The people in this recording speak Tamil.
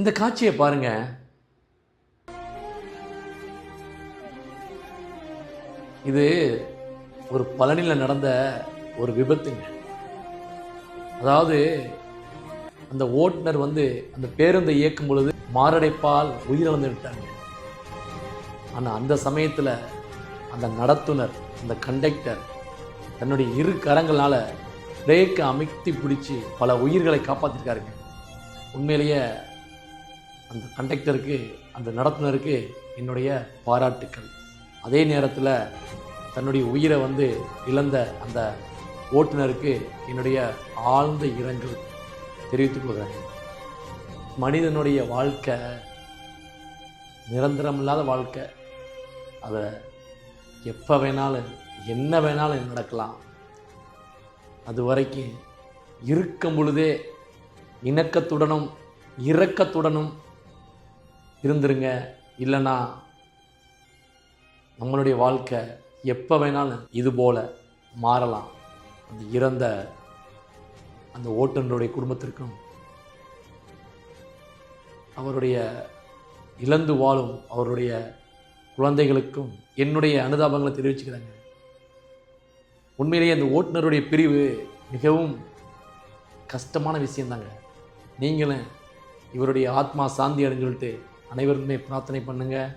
இந்த காட்சியை பாருங்க. இது ஒரு பழனியில் நடந்த ஒரு விபத்துங்க. அதாவது அந்த ஓட்டுநர் வந்து அந்த பேருந்தை இயக்கும் பொழுது மாரடைப்பால் உயிரிழந்து விட்டாங்க ஆனால் அந்த சமயத்தில் அந்த நடத்துனர் அந்த கண்டக்டர் தன்னுடைய இரு கரங்களால பிரேக்கை அமைத்தி பிடிச்சி பல உயிர்களை காப்பாற்றிருக்காருங்க உண்மையிலேயே அந்த கண்டக்டருக்கு அந்த நடத்துனருக்கு என்னுடைய பாராட்டுக்கள். அதே நேரத்தில் தன்னுடைய உயிரை வந்து இழந்த அந்த ஓட்டுநருக்கு என்னுடைய ஆழ்ந்த இரங்கல் தெரிவித்துக் கொள்கிறேன். மனிதனுடைய வாழ்க்கை நிரந்தரமில்லாத வாழ்க்கை. அதை எப்போ வேணாலும் என்ன வேணாலும் நடக்கலாம். அது வரைக்கும் இருக்கும் பொழுதே இணக்கத்துடனும் இரக்கத்துடனும் இருந்துருங்க இல்லைன்னா நம்மளுடைய வாழ்க்கை எப்போ வேணாலும் இது போல மாறலாம். அந்த இறந்த அந்த ஓட்டுநருடைய குடும்பத்திற்கும் அவருடைய இழந்து வாழும் அவருடைய குழந்தைகளுக்கும் என்னுடைய அனுதாபங்களை தெரிவிச்சுக்கிறாங்க. உண்மையிலேயே அந்த ஓட்டுநருடைய பிரிவு மிகவும் கஷ்டமான விஷயந்தாங்க. நீங்களும் இவருடைய ஆத்மா சாந்தி அடைஞ்சு சொல்லிட்டு அனைவருமே பிரார்த்தனை பண்ணுங்கள்